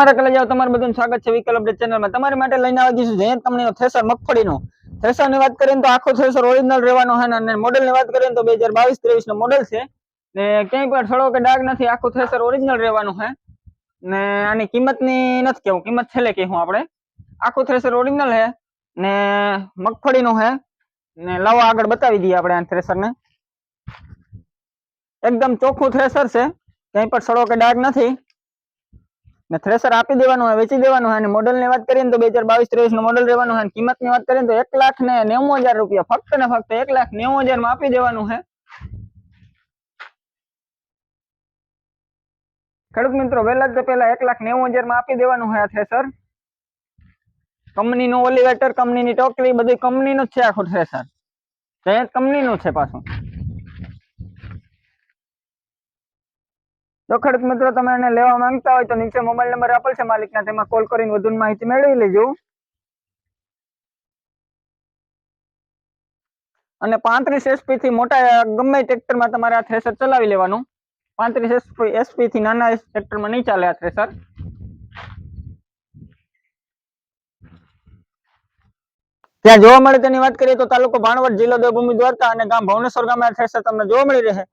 મારા કલે જાવ તમારું બધું સ્વાગત છે વિકલ અપડેટ ચેનલમાં. તમારી માટે લઈને આવી દઈશું જયંત કંપનીનો થ્રેસર મગફળીનો. થ્રેસરની વાત કરીએ તો આખો થ્રેસર ઓરિજિનલ રહેવાનો છે અને મોડેલની વાત કરીએ તો બે હજાર બાવીસ ત્રેવીસ નો મોડેલ છે. ને ક્યાંય પણ સડો કે ડાઘ નથી, આખું થ્રેસર ઓરિજિનલ રહેવાનું છે. ને આની કિંમતની નથી કેવું, કિંમત છેલ્લે કહેવું આપણે. આખું થ્રેસર ઓરિજિનલ છે ને મગફળીનું છે. ને લાવો આગળ બતાવી દઈએ આપણે આ થ્રેસરને એકદમ ચોખ્ખું થ્રેસર છે. ક્યાંય પણ સડો કે ડાઘ નથી. ને થ્રેસર આપી દેવાનું હોય, વેચી દેવાનું હોય અને મોડેલની વાત કરીએ ને તો બે હજાર બાવીસ, ત્રેવીસનું મોડેલ રહેવાનું હોય અને કિંમતની વાત કરીએ ને તો એક લાખ ને નેવું હજાર રૂપિયા, ફક્ત ને ફક્ત એક લાખ નેવું હજારમાં આપી દેવાનું છે ખેડૂત મિત્રો, વહેલા જ પેલા એક લાખ નેવું હજારમાં આપી દેવાનું છે આ થ્રેસર કંપનીનું ઓલિવેટર, કંપનીની ટોકરી, બધી કંપનીનું જ છે આખું થ્રેસર જયંત કંપનીનું છે પાછું. જો ખેડૂત મિત્રો, તમે એને લેવા માંગતા હોય તો નીચે મોબાઈલ નંબર આપેલ છે માલિકના, તેમાં કોલ કરીને વધુ માહિતી મેળવી લેજો. અને પાંત્રીસ એસપી થી મોટા, ગમે ટ્રેક્ટરમાં તમારે આ થ્રેસર ચલાવી લેવાનું. પાંત્રીસ એસપી એસપી થી નાના ટ્રેક્ટરમાં નહીં ચાલે આ થ્રેસર ત્યાં જોવા મળે તેની વાત કરીએ તો તાલુકો ભાણવડ, જિલ્લો દેવભૂમિ દ્વારકા અને ગામ ભવનેશ્વર ગામે આ થ્રેસર તમને જોવા મળી રહે.